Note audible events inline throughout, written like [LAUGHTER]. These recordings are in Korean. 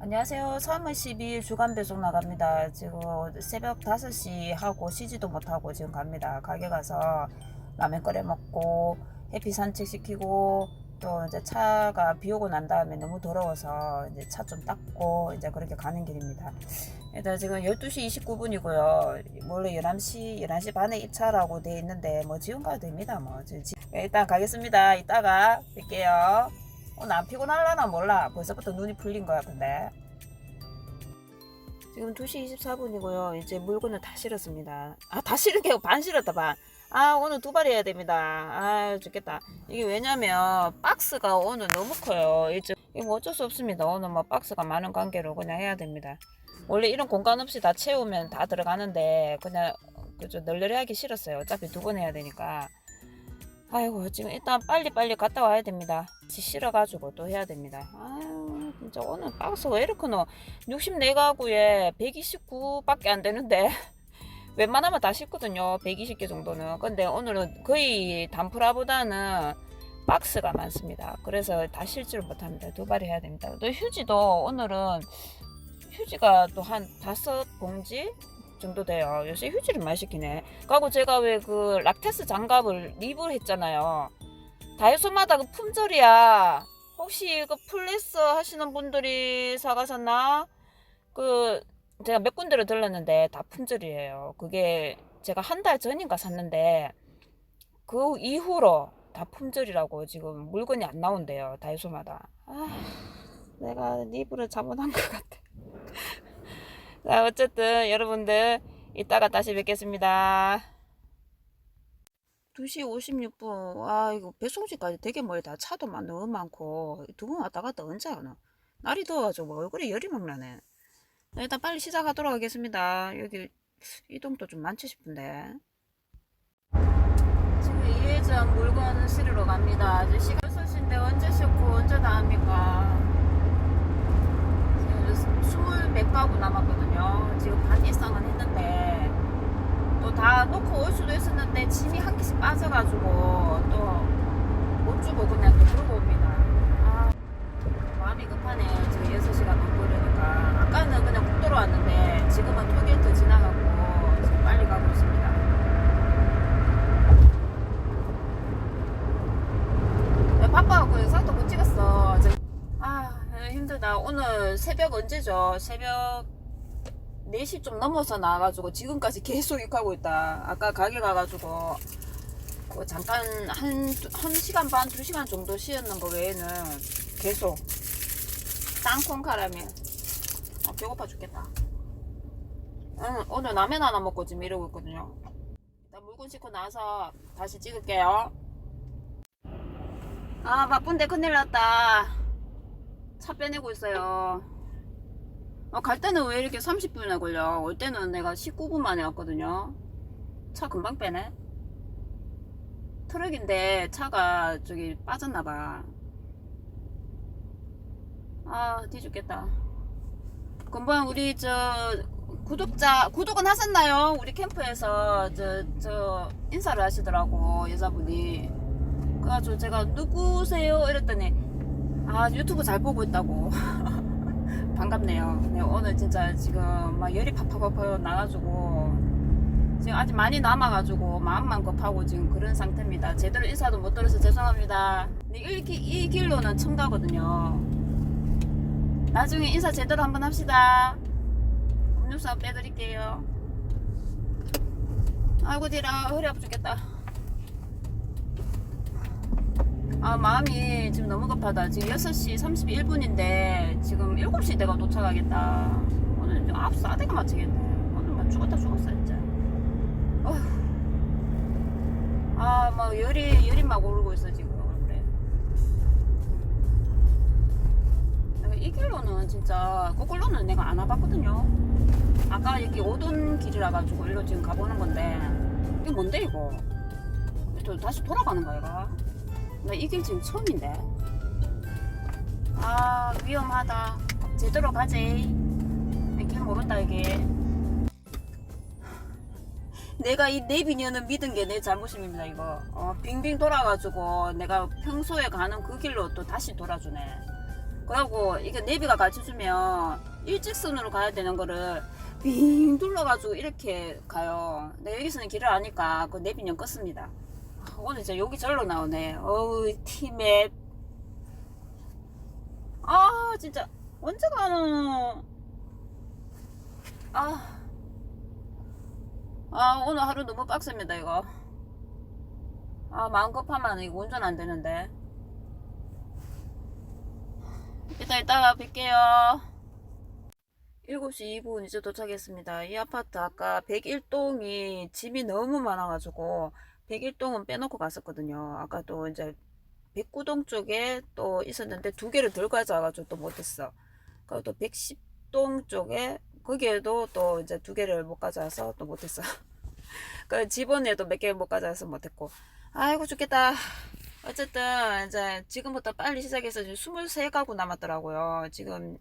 안녕하세요. 3월 12일 주간 배송 나갑니다. 지금 새벽 5시 하고 쉬지도 못하고 지금 갑니다. 가게 가서 라면 끓여 먹고 해피 산책 시키고 또 이제 차가 비 오고 난 다음에 너무 더러워서 이제 차 좀 닦고 이제 그렇게 가는 길입니다. 일단 지금 12시 29분이고요. 원래 11시, 11시 반에 입차라고 돼 있는데 뭐 지금 가도 됩니다. 뭐 일단 가겠습니다. 이따가 뵐게요. 오늘 안 피곤할라나 몰라. 벌써부터 눈이 풀린 거야, 근데. 지금 2시 24분이고요. 이제 물건을 다 실었습니다. 아, 다 실은 게 반 실었다, 반. 아, 오늘 두 발 해야 됩니다. 아, 죽겠다. 이게 왜냐면, 박스가 오늘 너무 커요. 이제, 이거 뭐 어쩔 수 없습니다. 오늘 뭐 박스가 많은 관계로 그냥 해야 됩니다. 원래 이런 공간 없이 다 채우면 다 들어가는데, 그냥, 그저 널널하게 실었어요. 어차피 두 번 해야 되니까. 아이고 지금 일단 빨리빨리 갔다 와야 됩니다. 지 실어가지고 또 해야 됩니다. 아유 진짜 오늘 박스 왜 이렇게 넣어? 64가구에 129밖에 안 되는데. [LAUGHS] 웬만하면 다 싣거든요 120개 정도는. 근데 오늘은 거의 단프라보다는 박스가 많습니다. 그래서 다 실지를 못합니다. 두 발이 해야 됩니다. 또 휴지도 오늘은 휴지가 또 한 다섯 봉지 정도 돼요. 요새 휴지를 많이 시키네. 그리고 제가 왜 그 락테스 장갑을 립을 했잖아요. 다이소마다 그 품절이야. 혹시 그 플레스 하시는 분들이 사가셨나? 그 제가 몇 군데를 들렀는데 다 품절이에요. 그게 제가 한 달 전인가 샀는데 그 이후로 다 품절이라고 지금 물건이 안 나온대요. 다이소마다. 아, 내가 립을 잘못한 것 같아. 자, 어쨌든 여러분들 이따가 다시 뵙겠습니다. 2시 56분. 와, 이거 배송지까지 되게 멀다. 차도 막 너무 많고. 두 분 왔다 갔다 언제 하나? 날이 더워가지고 얼굴에 열이 막 나네. 네, 일단 빨리 시작하도록 하겠습니다. 여기 이동도 좀 많지 싶은데. 지금 이회전 물건 실으러 갑니다. 아직 시간 6시인데 언제 싣고 언제 다 합니까? 스물 몇 가구 남았거든요. 지금 반 이상은 했는데 또 다 놓고 올 수도 있었는데 짐이 한 개씩 빠져가지고 또 못 주고 그냥 또 그러고 옵니다. 아, 마음이 급하네. 지금 6시간 넘고 이러니까 아까는 그냥 국도로 왔는데 지금은 토게이트 지나가고 지금 빨리 가고 있습니다. 야, 바빠갖고 영상도 못 찍었어. 저- 아 힘들다. 오늘 새벽 언제죠? 새벽 4시 좀 넘어서 나와가지고 지금까지 계속 육하고 있다. 아까 가게 가가지고 그 잠깐 한, 두- 한 시간 반, 두 시간 정도 쉬었는 거 외에는 계속 땅콩 카라멜. 아, 배고파 죽겠다. 응, 오늘 라면 하나 먹고 지금 이러고 있거든요. 일단 물건 싣고 나와서 다시 찍을게요. 아, 바쁜데 큰일 났다. 차 빼내고 있어요. 어, 갈 때는 왜 이렇게 30분이나 걸려? 올 때는 내가 19분 만에 왔거든요. 차 금방 빼네. 트럭인데 차가 저기 빠졌나봐. 아, 뒤죽겠다. 금방 우리 저 구독자, 구독은 하셨나요? 우리 캠프에서 저, 저 인사를 하시더라고, 여자분이. 그래가지고 제가 누구세요? 이랬더니, 아, 유튜브 잘 보고 있다고. [LAUGHS] 반갑네요. 네, 오늘 진짜 지금 막 열이 팍팍팍팍 나가지고 지금 아직 많이 남아가지고 마음만 급하고 지금 그런 상태입니다. 제대로 인사도 못 들어서 죄송합니다. 네, 이, 길- 이 길로는 처음 가거든요. 나중에 인사 제대로 한번 합시다. 음료수 빼드릴게요. 아이고 디라 허리 아프 죽겠다. 아 마음이 지금 너무 급하다. 지금 6시 31분인데 지금 7시 내가 도착하겠다. 오늘 지금 앞 싸대가 맞추겠네. 오늘 막 죽었다 죽었어 진짜. 아막 열이 열이 막 오르고 있어 지금. 그래. 내가 이 길로는 진짜 거꾸로는 내가 안 와봤거든요. 아까 여기 오던 길이라 가지고 일로 지금 가보는 건데 이게 뭔데 이거? 또 다시 돌아가는 거야 이거 나이길 지금 처음인데. 아 위험하다. 제대로 가지. 길 모른다 이게. 내가 이 내비녀는 믿은 게 내 잘못입니다 이거. 어, 빙빙 돌아가지고 내가 평소에 가는 그 길로 또 다시 돌아주네. 그리고 이게 내비가 가르쳐주면 일직선으로 가야 되는 거를 빙 둘러가지고 이렇게 가요. 근데 여기서는 길을 아니까 그 내비는 껐습니다. 아, 오늘 진짜 여기 절로 나오네. 어우 티맵. 아 진짜 언제 가노? 아. 아 오늘 하루 너무 빡셉니다 이거. 아 마음 급하면 이거 운전 안 되는데. 이따 이따가 뵐게요. 7시 2분 이제 도착했습니다. 이 아파트 아까 101동이 짐이 너무 많아가지고 101동은 빼놓고 갔었거든요. 아까 또 이제 109동 쪽에 또 있었는데 두 개를 들고 가져와가지고 또 못했어. 그리고 또 110동 쪽에 거기에도 또 이제 두 개를 못 가져와서 또 못했어. [LAUGHS] 그 집원에도 몇 개 못 가져와서 못했고. 아이고 죽겠다. 어쨌든 이제 지금부터 빨리 시작해서 지금 23가구 남았더라고요. 지금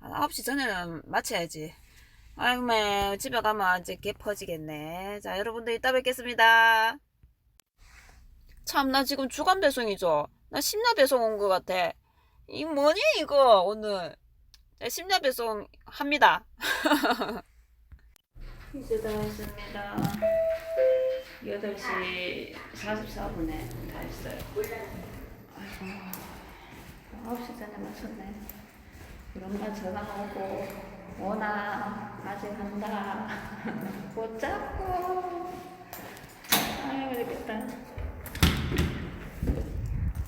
한 9시 전에는 마쳐야지. 아이고 매 집에 가면 이제 개 퍼지겠네. 자 여러분들 이따 뵙겠습니다. 참 나 지금 주간 배송이죠. 나 심야 배송 온 것 같아. 이 뭐니 이거 오늘. 자, 심야 배송 합니다. [LAUGHS] 이제 다 했습니다. 8시 44분에 다 했어요. 아이고, 9시 전에 마쳤네. 엄마 전화 오고, 오나, 아직 한다. 못 잡고. 아이고, 되겠다.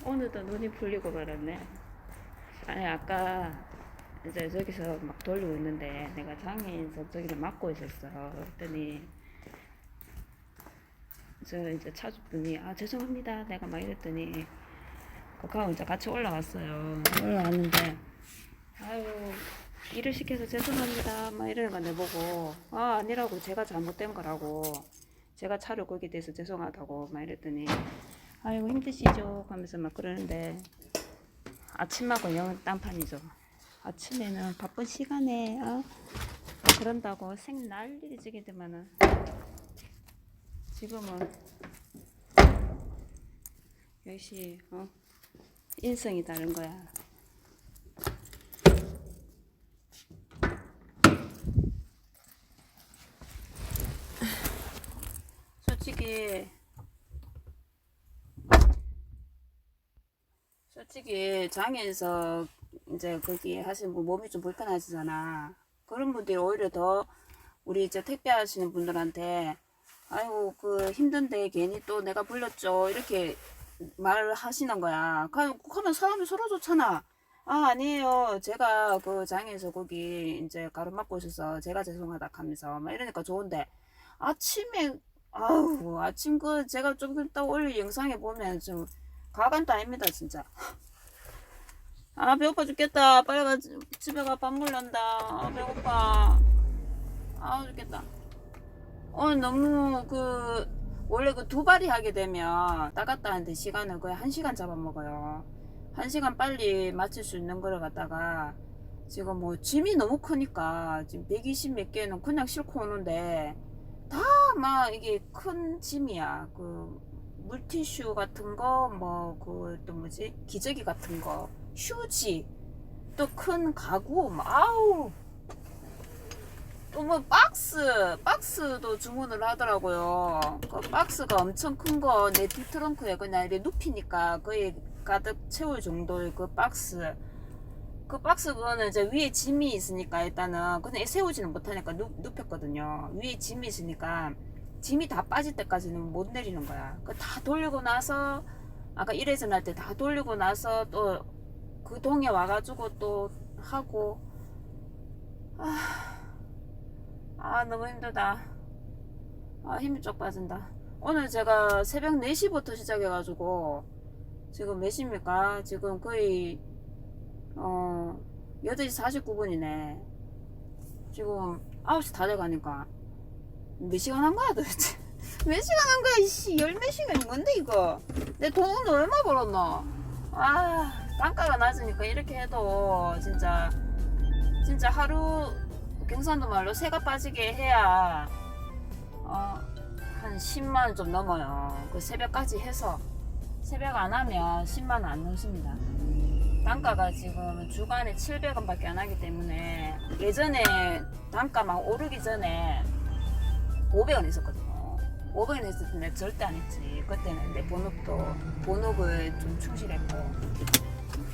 오늘도 눈이 풀리고 그랬네. 아니, 아까 이제 저기서 막 돌리고 있는데 내가 장애인 저기를 막고 있었어. 그랬더니 저 이제 차주분이 아 죄송합니다 내가 막 이랬더니 거기하고 이제 같이 올라왔어요 올라왔는데 아유 일을 시켜서 죄송합니다 막 이러는 거 내보고 아 아니라고 제가 잘못된 거라고 제가 차를 걸게 돼서 죄송하다고 막 이랬더니 아이고 힘드시죠 하면서 막 그러는데 아침하고 영 딴판이죠 아침에는 바쁜 시간에 어? 그런다고 생 난리를 지기더만은 지금은 역시 어? 인성이 다른 거야. 솔직히 솔직히 장애에서 이제 거기 하시는 분 몸이 좀 불편하시잖아. 그런 분들이 오히려 더 우리 이제 택배 하시는 분들한테 아이고 그 힘든데 괜히 또 내가 불렀죠 이렇게 말을 하시는 거야. 그- 그러면 사람이 서로 좋잖아. 아 아니에요. 제가 그 장에서 거기 이제 가로막고 있어서 제가 죄송하다 하면서 막 이러니까 좋은데 아침에 아우 아침 그 제가 좀 이따 올릴 영상에 보면 좀 가관도 아닙니다 진짜. 아 배고파 죽겠다. 빨리 가 집에 가 밥 먹는다. 아 배고파. 아 죽겠다. 오늘 너무 그 원래 그 두 발이 하게 되면 따갔다 하는데 시간을 거의 한 시간 잡아먹어요. 한 시간 빨리 마칠 수 있는 거를 갖다가 지금 뭐 짐이 너무 크니까 지금 120 몇 개는 그냥 싣고 오는데 다 막 이게 큰 짐이야. 그 물티슈 같은 거 뭐 그 또 뭐지 기저귀 같은 거 휴지 또 큰 가구 뭐 아우 또 뭐 박스 박스도 주문을 하더라고요. 그 박스가 엄청 큰 거 내 뒤트렁크에 그냥 이렇게 눕히니까 거의 가득 채울 정도의 그 박스. 그 박스 그거는 이제 위에 짐이 있으니까 일단은 그냥 세우지는 못하니까 눕, 눕혔거든요. 위에 짐이 있으니까 짐이 다 빠질 때까지는 못 내리는 거야. 그 다 돌리고 나서 아까 일회전 할 때 다 돌리고 나서 또 그 동에 와가지고 또 하고 아. 아 너무 힘들다 아 힘이 쪽 빠진다 오늘 제가 새벽 4시부터 시작해가지고 지금 몇 시입니까 지금 거의 어 8시 49분이네. 지금 9시 다 돼가니까 몇 시간 한 거야 도대체? [LAUGHS] 몇 시간 한 거야 이씨. 열 몇 시간이 뭔데 이거? 내돈 오늘 얼마 벌었노? 아 단가가 낮으니까 이렇게 해도 진짜 진짜 하루 경상도 말로 새가 빠지게 해야 어, 한 10만 원좀 넘어요. 그 새벽까지 해서. 새벽 안 하면 10만 원안 넘습니다. 단가가 지금 주간에 700원밖에 안 하기 때문에 예전에 단가 막 오르기 전에 500원 있었거든요. 500원 했을 때 내가 절대 안 했지. 그때는 내 본업도 본업을 좀 충실했고.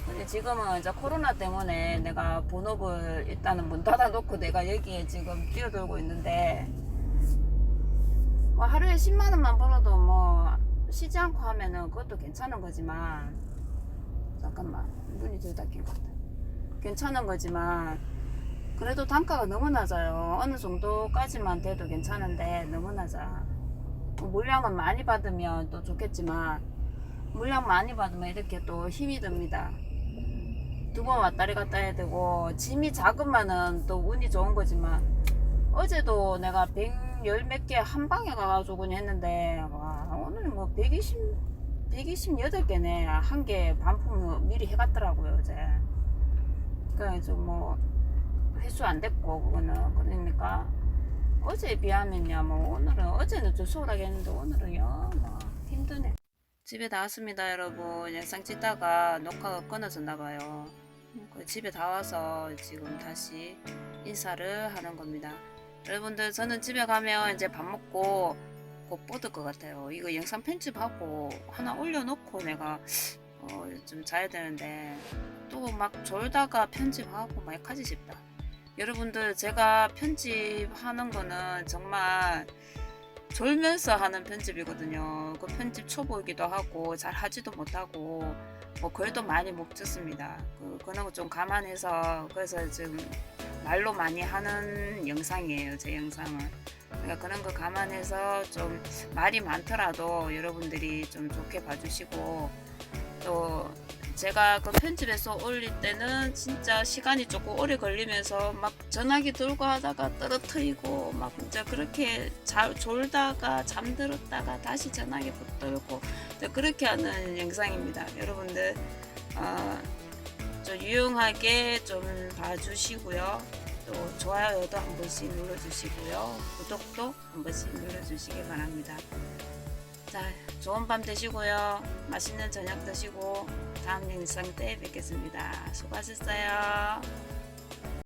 근데 지금은 이제 코로나 때문에 내가 본업을 일단은 문 닫아놓고 내가 여기에 지금 뛰어들고 있는데 뭐 하루에 10만 원만 벌어도 뭐 쉬지 않고 하면은 그것도 괜찮은 거지만 잠깐만. 눈이 되게 닦인 것 같아. 괜찮은 거지만 그래도 단가가 너무 낮아요. 어느 정도까지만 돼도 괜찮은데 너무 낮아. 물량은 많이 받으면 또 좋겠지만 물량 많이 받으면 이렇게 또 힘이 듭니다. 두 번 왔다리 갔다 해야 되고 짐이 작으면은 또 운이 좋은 거지만 어제도 내가 110몇 개 한 방에 가가지고 했는데 와 오늘 뭐 120, 128개네. 한 개 반품 미리 해갔더라고요 어제. 그래서 뭐 횟수 안 됐고 그거는. 그러니까 어제에 비하면요 뭐 오늘은 어제는 좀 수월하게 했는데 오늘은 영뭐 힘드네. 집에 다 왔습니다 여러분. 영상 찍다가 녹화가 끊어졌나 봐요. 그 집에 다 와서 지금 다시 인사를 하는 겁니다. 여러분들 저는 집에 가면 이제 밥 먹고 곧 뻗을 것 같아요 이거 영상 편집하고 하나 올려놓고 내가 어, 좀 자야 되는데 또 막 졸다가 편집하고 막 약하지 싶다 여러분들 제가 편집하는 거는 정말 졸면서 하는 편집이거든요. 그 편집 초보이기도 하고 잘 하지도 못하고 뭐 글도 많이 못 듣습니다. 그 그런 거 좀 감안해서 그래서 지금 말로 많이 하는 영상이에요. 제 영상은. 그러니까 그런 거 감안해서 좀 말이 많더라도 여러분들이 좀 좋게 봐주시고 또 제가 그 편집해서 올릴 때는 진짜 시간이 조금 오래 걸리면서 막 전화기 들고 하다가 떨어뜨리고 막 진짜 그렇게 자, 졸다가 잠들었다가 다시 전화기 붙들고 그렇게 하는 영상입니다. 여러분들 어, 좀 유용하게 좀 봐주시고요. 또 좋아요도 한 번씩 눌러주시고요. 구독도 한 번씩 눌러주시기 바랍니다. 자, 좋은 밤 되시고요. 맛있는 저녁 드시고 다음 영상 때 뵙겠습니다. 수고하셨어요.